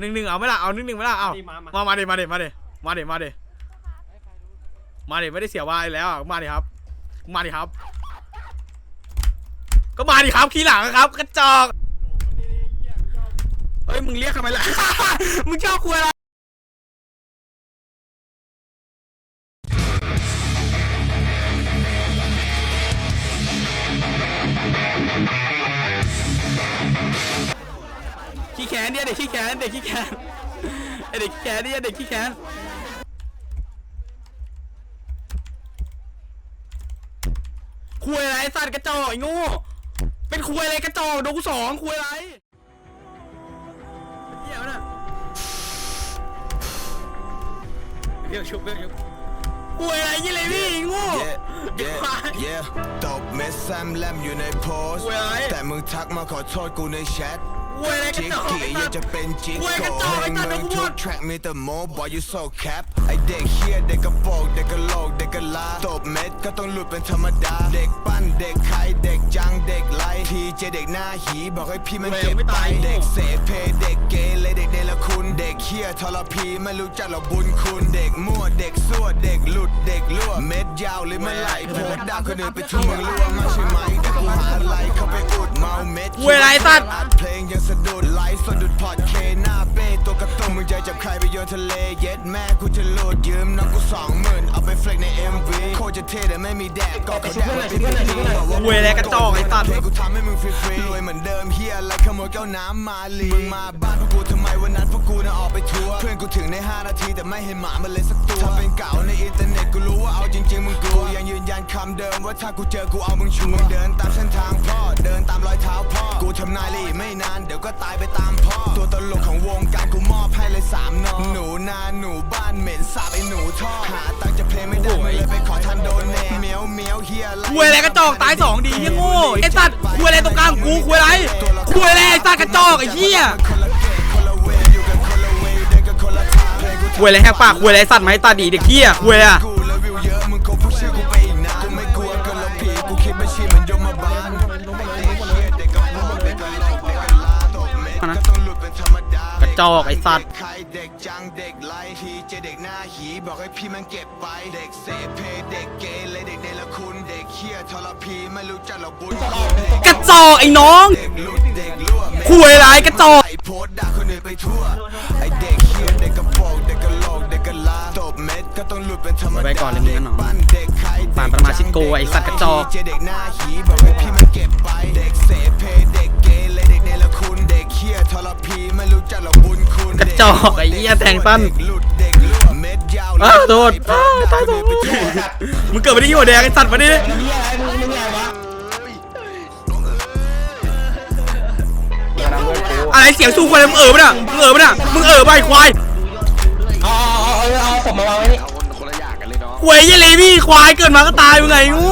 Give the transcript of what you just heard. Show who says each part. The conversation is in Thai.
Speaker 1: หนึ่งหนึ่งเอาไหมล่ะเอาหนึ่งหนึ่งไหมล่ะเอา
Speaker 2: ดีมามา
Speaker 1: มามาดิมาดิมาดิมาดิมาดิมาดิไม่ได้เสียว่าอะไรแล้วอะมาดิครับ มาดิครับ ก็มาดิครับขี้หลังครับกระจอกเฮ้ยมึงเรียกทำไมล่ะมึงชอบคุยอะไร แขนเนี่ยเด็กขี้แขนเด็กขี้แขนไอเด็กขี้แขนเนี่ยเด็กขี้แขนคุยอะไรไอ้สัตว์กระจอกไอ้โง่เป็นคุยอะไรกระจอกโดนกูสองคุยอะไรเหี้ยวะน่ะเรียกชุบเรียกชุบคุยอะไรยี่เลยพี่ไอ้โง่
Speaker 3: Yeah, yeah, yeah ตบเม็ดแซมแลมอยู่ในโพสต์
Speaker 1: เว้ย
Speaker 3: แต่มึงทักมาขอโทษกูในแชท
Speaker 1: คุยอะไรกระ
Speaker 3: จิก
Speaker 1: จอก
Speaker 3: กี้
Speaker 1: ไอ้
Speaker 3: อยา
Speaker 1: สั
Speaker 3: ก
Speaker 1: ต
Speaker 3: จะ
Speaker 1: ว์
Speaker 3: เป็นจิก
Speaker 1: เว้ยกระ
Speaker 3: โก
Speaker 1: จอกไอ้
Speaker 3: ให้
Speaker 1: สัตว์
Speaker 3: มึง
Speaker 1: เดี๋ยวกู
Speaker 3: ทุ
Speaker 1: พู
Speaker 3: ก
Speaker 1: ด
Speaker 3: แทร็กมีแต่โมบอย you so cap ไอเด็กเฮียเด็กกระโปรงเด็กกระโหลกเด็กกระลาตบเม็ดก็ต้องหลุดเป็นธรรมดา เด็กปั้นเด็กไข่เด็กจังเด็กไล่ทีเจเด็กหน้าหีบอกให้พี่มัน
Speaker 1: เว้ย
Speaker 3: เก็บ
Speaker 1: ไม่
Speaker 3: ไป
Speaker 1: ตาย
Speaker 3: เด็กเสพเพเด็กเกเรเด็กเนรคุณ เด็กเฮียทรพีไม่รู้จักหรอกบุญคุณเด็กมั่วเด็กซั่วเด็กหลุดเด็กรั่วเม็ดยาวหรือไม่ไหลโพสต์ด่าคนอื่นไปทั่วรั่วมากใช่ไหมแต่กูหาอะไรเข้าไปอุดเมาเม็ด
Speaker 1: เว้ยไรสัตว์
Speaker 3: อัดเพลงยังสะดุดไลฟ์ สะดุดพอดเคหน้าเป้ตัวกระตุ้มมึงใจจับใครไปโยนทะเล เย็ดแม่กูจะโหลดยืมน้องกูสองหมื่นเอาไปเฟลกใน MV โคตรจะเท่แต่ไม่มีแดกก็เขาแดกมาเป็นปีๆ
Speaker 1: เว้ยไรกระจอกไอ้สัตว์
Speaker 3: เลงกูทำให้มึงฟรีๆรวยเหมือนเดิมเฮียอะไรขโมยแก้วน้ำมาลีมึงมาบ้านพวกกูทำไมวันนั้นพวกกูน่ะออกไปทัวร์เพื่อนกูถึงใน 5 นาทีแต่ไม่เห็นหมามันเลยสักตัวถ้าเป็นเก่าในอินเทอร์เน็ตกูรู้ว่าเอาจริงๆมึงกลัว ยังยืนยันคำเดิมว่าถ้ากูเจอกูเอามึงชัวร์มึงเดินตามเส้นทางพ่อเดินตามรอยเท้าพ่อกูทำนายลยอีกไม่นานเดี๋ยวก็ตายไปตามพ่อ ตัวตลกของวงการกูมอบให้เลยสามนอหนูนาหนูบ้านเหม็นสาบไอ้หนูท่อหาตังจะเพลงไม่ได้เลยไปขอทันโดนแน่เมียวเมียวเฮีย
Speaker 1: คุยอะไรกระจอกตายสองดีเหี้ยโง่ไอ้สัตว์คุยอะไรตรงกลางกูคุยอะไรคุยอะไรไอ้สัตว์กระจอกไอ้เหี้ย
Speaker 3: คุยอะ
Speaker 1: ไรแหกปากคุยอะไรสัตว์ไหมตาดีเด็กเหี้ยคุยอะ
Speaker 3: นยมบาลเด็กระ
Speaker 1: จอกไอสัตว์
Speaker 3: เด็กใครเด็กจังเด็กไลทีเจเด็กหน้าหีบอกให้พี่มันเก็บไปเด็กเสพเพเด็กเกเรเด็กเนรคุณเด็กเฮียทรพีไม่รู้จักหรอกบุญ
Speaker 1: กระจอกไอ้น้อง
Speaker 3: เด็กหลุดเด็กรั่วเม็ด
Speaker 1: คุยไรกระจอก
Speaker 3: ไอโพสต์ด่าคนอื่นไปทั่วไอเด็กเฮียเด็กกระโป บเม็ดก็ต้องหลุดเป็นธรรมดา
Speaker 1: ไว้ก่อนเลยมึงนะน้อง
Speaker 3: ปั้นเด็กไข่
Speaker 1: ปานประมาชิกโกไอ้สัตว์กระจอก
Speaker 3: เจเด็กหน้าหีบอกให้พี่มันเก็บไปเด็กเสพเพเด็กเกเรเด็กเนรคุณเด็กเฮียทรพีไม่รู้จักหรอกบุญคุณ
Speaker 1: กระจอกไอ้เหี้ยแทงสั้น
Speaker 3: เด็กหลุดเด็กรั่วเม็ดยาว
Speaker 1: อ้าวโทษ
Speaker 3: ไอ้โพสต์ด่าคนอื่นไปทั่ว
Speaker 1: มึงเกิดมาที่หัวแดงไอ้สัตว์มาดิอะไรเสียงสู้ควายมึงเอ๋อปะเนี่ยมึงเอ๋อปะเนี่ยมึงเอ๋อไปะไอ้ควาย
Speaker 2: เอา เอาเอาเอาศพมาวางไว้นี่
Speaker 1: ควายยี่เลยพี่ควายเกิดมาก็ตายมึงไงงู